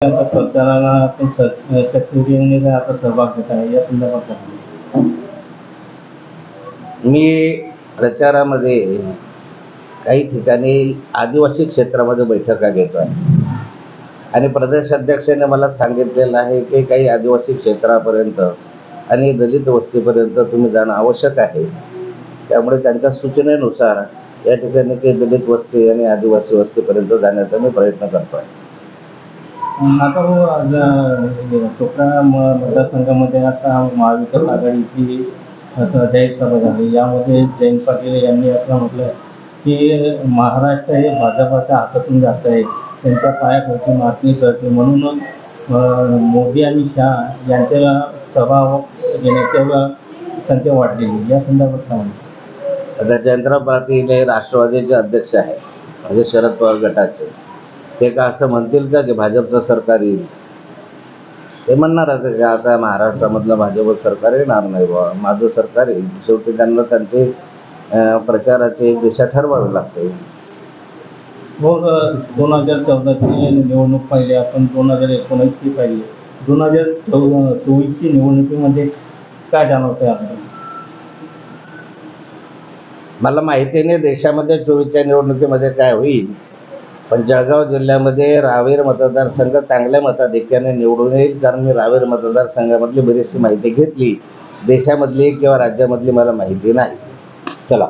आपण आता सहभाग घेत आहे या संदर्भात मी प्रचारामध्ये काही ठिकाणी आदिवासी क्षेत्रामध्ये बैठका घेतो आहे आणि प्रदेशाध्यक्षाने मला सांगितलेलं आहे की काही आदिवासी क्षेत्रापर्यंत आणि दलित वस्तीपर्यंत तुम्ही जाणं आवश्यक आहे. त्यामुळे त्यांच्या सूचनेनुसार या ठिकाणी काही दलित वस्ती आणि आदिवासी वस्तीपर्यंत जाण्याचा मी प्रयत्न करतो आहे आता हो आज चोपडा मतदारसंघामध्ये आता महाविकास आघाडीची जाहीर सभा झाली. यामध्ये जयंत पाटील यांनी असं म्हटलं की महाराष्ट्र हे भाजपाच्या हातातून जात आहे. त्यांच्या पायाखालची मागणी करते म्हणूनच मोदी आणि शहा यांच्या सभा घेण्याच्या संख्या वाढलेली. या संदर्भात काय आता जयंतराव पाटील हे राष्ट्रवादीचे अध्यक्ष आहे म्हणजे शरद पवार गटाचे. ते का असं म्हणतील का की भाजपचं सरकार येईल? ते म्हणणारच आहे की आता महाराष्ट्रामधलं भाजप सरकार येणार नाही बा माझं सरकार येईल. शेवटी त्यांना त्यांचे प्रचाराची दिशा ठरवावी लागते. मग दोन हजार चौदाची निवडणूक पाहिली. आपण दोन हजार एकोणीसची पाहिली. दोन हजार चौ चोवीसची निवडणुकीमध्ये काय जाणवतंय आपल्याला? मला माहिती नाही देशामध्ये चोवीसच्या निवडणुकीमध्ये काय होईल. पण जळगाव जिल्ह्यामध्ये रावेर मतदारसंघ चांगल्या मताधिक्याने निवडून येईल कारण मी रावेर मतदारसंघामधली बरीचशी माहिती घेतली. देशामधली किंवा राज्यामधली मला माहिती नाही. चला.